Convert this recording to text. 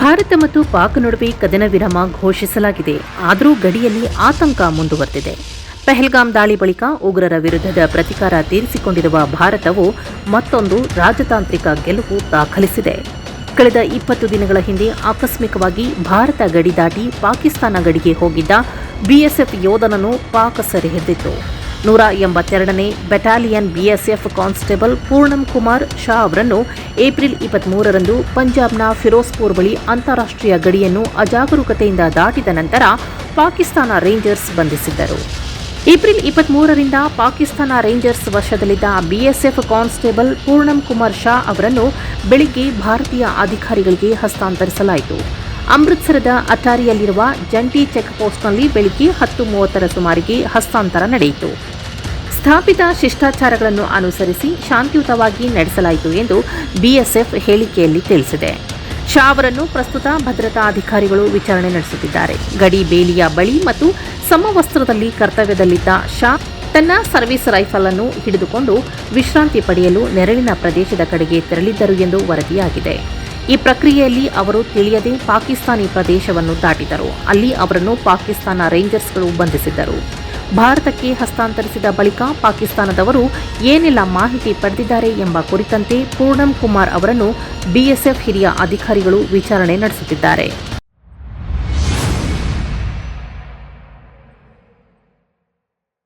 ಭಾರತ ಮತ್ತು ಪಾಕ್ ನಡುವೆ ಕದನ ವಿರಾಮ ಘೋಷಿಸಲಾಗಿದೆ. ಆದರೂ ಗಡಿಯಲ್ಲಿ ಆತಂಕ ಮುಂದುವರೆದಿದೆ. ಪೆಹಲ್ಗಾಮ್ ದಾಳಿ ಬಳಿಕ ಉಗ್ರರ ವಿರುದ್ಧದ ಪ್ರತಿಕಾರ ತೀರಿಸಿಕೊಂಡಿರುವ ಭಾರತವು ಮತ್ತೊಂದು ರಾಜತಾಂತ್ರಿಕ ಗೆಲುವು ದಾಖಲಿಸಿದೆ. ಕಳೆದ ಇಪ್ಪತ್ತು ದಿನಗಳ ಹಿಂದೆ ಆಕಸ್ಮಿಕವಾಗಿ ಭಾರತ ಗಡಿ ದಾಟಿ ಪಾಕಿಸ್ತಾನ ಗಡಿಗೆ ಹೋಗಿದ್ದ ಬಿಎಸ್ಎಫ್ ಯೋಧನನ್ನು ಪಾಕ್ ಸೆರೆ ಹಿಡಿದಿತ್ತು. ನೂರ ಎಂಬತ್ತೆರಡನೇ battalion BSF constable Purnam Kumar Shaw ಅವರನ್ನು ಏಪ್ರಿಲ್ ಇಪ್ಪತ್ಮೂರರಂದು ಪಂಜಾಬ್ನ ಫಿರೋಜ್ಪುರ್ ಬಳಿ ಅಂತಾರಾಷ್ಟ್ರೀಯ ಗಡಿಯನ್ನು ಅಜಾಗರೂಕತೆಯಿಂದ ದಾಟಿದ ನಂತರ ಪಾಕಿಸ್ತಾನ ರೇಂಜರ್ಸ್ ಬಂಧಿಸಿದ್ದರು. ಏಪ್ರಿಲ್ ಇಪ್ಪತ್ಮೂರರಿಂದ ಪಾಕಿಸ್ತಾನ ರೇಂಜರ್ಸ್ ವಶದಲ್ಲಿದ್ದ ಬಿಎಸ್ಎಫ್ ಕಾನ್ಸ್ಟೇಬಲ್ ಪೂರ್ಣಂ ಕುಮಾರ್ ಶಾ ಅವರನ್ನು ಬೆಳಿಗ್ಗೆ ಭಾರತೀಯ ಅಧಿಕಾರಿಗಳಿಗೆ ಹಸ್ತಾಂತರಿಸಲಾಯಿತು. ಅಮೃತ್ಸರದ ಅಟಾರಿಯಲ್ಲಿರುವ ಜಂಟಿ ಚೆಕ್ ಪೋಸ್ಟ್ನಲ್ಲಿ ಬೆಳಿಗ್ಗೆ ಹತ್ತು ಮೂವತ್ತರ ಸುಮಾರಿಗೆ ಹಸ್ತಾಂತರ ನಡೆಯಿತು. ಸ್ಥಾಪಿತ ಶಿಷ್ಟಾಚಾರಗಳನ್ನು ಅನುಸರಿಸಿ ಶಾಂತಿಯುತವಾಗಿ ನಡೆಸಲಾಯಿತು ಎಂದು ಬಿಎಸ್ಎಫ್ ಹೇಳಿಕೆಯಲ್ಲಿ ತಿಳಿಸಿದೆ. ಶಾ ಅವರನ್ನು ಪ್ರಸ್ತುತ ಭದ್ರತಾ ಅಧಿಕಾರಿಗಳು ವಿಚಾರಣೆ ನಡೆಸುತ್ತಿದ್ದಾರೆ. ಗಡಿ ಬೇಲಿಯ ಬಳಿ ಮತ್ತು ಸಮವಸ್ತ್ರದಲ್ಲಿ ಕರ್ತವ್ಯದಲ್ಲಿದ್ದ ಶಾ ತನ್ನ ಸರ್ವಿಸ್ ರೈಫಲ್ ಅನ್ನು ಹಿಡಿದುಕೊಂಡು ವಿಶ್ರಾಂತಿ ಪಡೆಯಲು ನೆರಳಿನ ಪ್ರದೇಶದ ಕಡೆಗೆ ತೆರಳಿದ್ದರು ಎಂದು ವರದಿಯಾಗಿದೆ. ಈ ಪ್ರಕ್ರಿಯೆಯಲ್ಲಿ ಅವರು ತಿಳಿಯದೆ ಪಾಕಿಸ್ತಾನಿ ಪ್ರದೇಶವನ್ನು ದಾಟಿದರು. ಅಲ್ಲಿ ಅವರನ್ನು ಪಾಕಿಸ್ತಾನ ರೇಂಜರ್ಸ್ಗಳು ಬಂಧಿಸಿದ್ದರು. ಭಾರತಕ್ಕೆ ಹಸ್ತಾಂತರಿಸಿದ ಬಳಿಕ ಪಾಕಿಸ್ತಾನದವರು ಏನೆಲ್ಲ ಮಾಹಿತಿ ಪಡೆದಿದ್ದಾರೆ ಎಂಬ ಕುರಿತಂತೆ ಪೂರ್ಣಂ ಕುಮಾರ್ ಅವರನ್ನು ಬಿಎಸ್ಎಫ್ ಹಿರಿಯ ಅಧಿಕಾರಿಗಳು ವಿಚಾರಣೆ ನಡೆಸುತ್ತಿದ್ದಾರೆ.